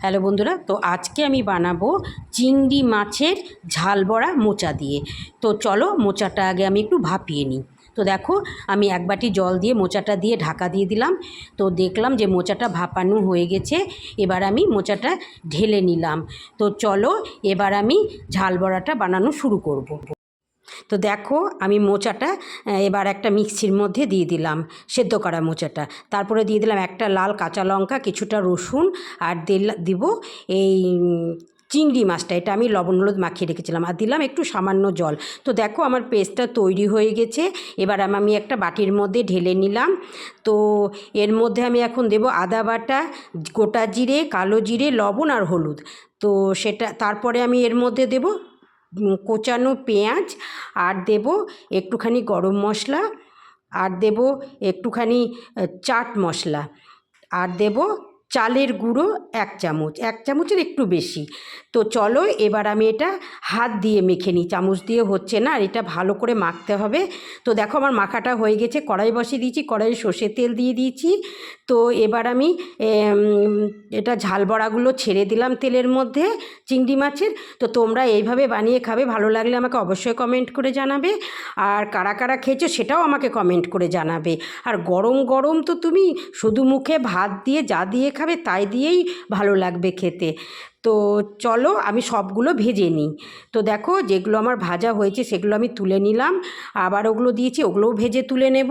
Hello বন্ধুরা, তো আজকে আমি বানাবো চিংড়ি মাছের ঝাল বড়া মোচা দিয়ে। তো চলো মোচাটা আগে আমি একটু ভাপিয়ে নিই। তো দেখো, আমি এক বাটি জল দিয়ে মোচাটা দিয়ে ঢাকা দিয়ে দিলাম। তো দেখলাম যে মোচাটা ভাপানো হয়ে গেছে, এবার আমি মোচাটা ঢেলে নিলাম। তো চলো, এবার আমি ঝাল বড়াটা বানানো শুরু করব। তো দেখো আমি মোচাটা এবার একটা মিক্সির মধ্যে দিয়ে দিলাম, সেদ্ধ করা মোচাটা। তারপরে দিয়ে দিলাম একটা লাল কাঁচা লঙ্কা, কিছুটা রসুন, আর দিব এই চিংড়ি মাছটা। এটা আমি লবণ হলুদ মাখিয়ে রেখেছিলাম, আর দিলাম একটু সামান্য জল। তো দেখো আমার পেস্টটা তৈরি হয়ে গেছে, এবার আম- একটা বাটির মধ্যে ঢেলে নিলাম। তো এর মধ্যে আমি এখন দেব আদা বাটা, গোটা জিরে, কালো জিরে, লবণ আর হলুদ। তো সেটা, তারপরে আমি এর মধ্যে দেব কোচানো পেঁয়াজ আর দেব একটুখানি গরম মশলা আর দেব একটুখানি চাট মশলা আর দেব চালের গুঁড়ো এক চামচ, এক চামচের একটু বেশি। তো চলো এবার আমি এটা হাত দিয়ে মেখে নিই, চামচ দিয়ে হচ্ছে না আর এটা ভালো করে মাখতে হবে। তো দেখো আমার মাখাটা হয়ে গেছে, কড়াই বসিয়ে দিয়েছি, কড়াইয়ে সর্ষের তেল দিয়ে দিয়েছি। তো এবার আমি এটা ঝাল বড়াগুলো ছেড়ে দিলাম তেলের মধ্যে, চিংড়ি মাছের। তো তোমরা এইভাবে বানিয়ে খাবে, ভালো লাগলে আমাকে অবশ্যই কমেন্ট করে জানাবে। আর কারা কারা খেয়েছো সেটাও আমাকে কমেন্ট করে জানাবে। আর গরম গরম তো তুমি শুধু মুখে ভাত দিয়ে যা দিয়ে খাবে তাই দিয়েই ভালো লাগবে খেতে। তো চলো আমি সবগুলো ভেজে নিই। তো দেখো যেগুলো আমার ভাজা হয়েছে সেগুলো আমি তুলে নিলাম। আবার ওগুলো দিয়েছি, ওগুলোও ভেজে তুলে নেব।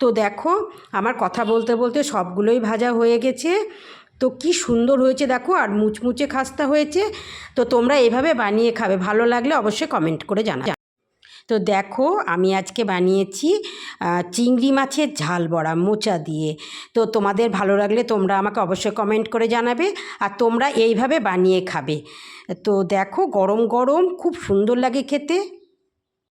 তো দেখো আমার কথা বলতে বলতে সবগুলোই ভাজা হয়ে গেছে। তো কি সুন্দর হয়েছে দেখো আর মুচমুচে খাস্তা হয়েছে। তো তোমরা এভাবে বানিয়ে খাবে, ভালো লাগলে অবশ্যই কমেন্ট করে জানা তো দেখো আমি আজকে বানিয়েছি চিংড়ি মাছের ঝাল বড়া মোচা দিয়ে। তো তোমাদের ভালো লাগলে তোমরা আমাকে অবশ্যই কমেন্ট করে জানাবে আর তোমরা এইভাবে বানিয়ে খাবে। তো দেখো গরম গরম খুব সুন্দর লাগে খেতে।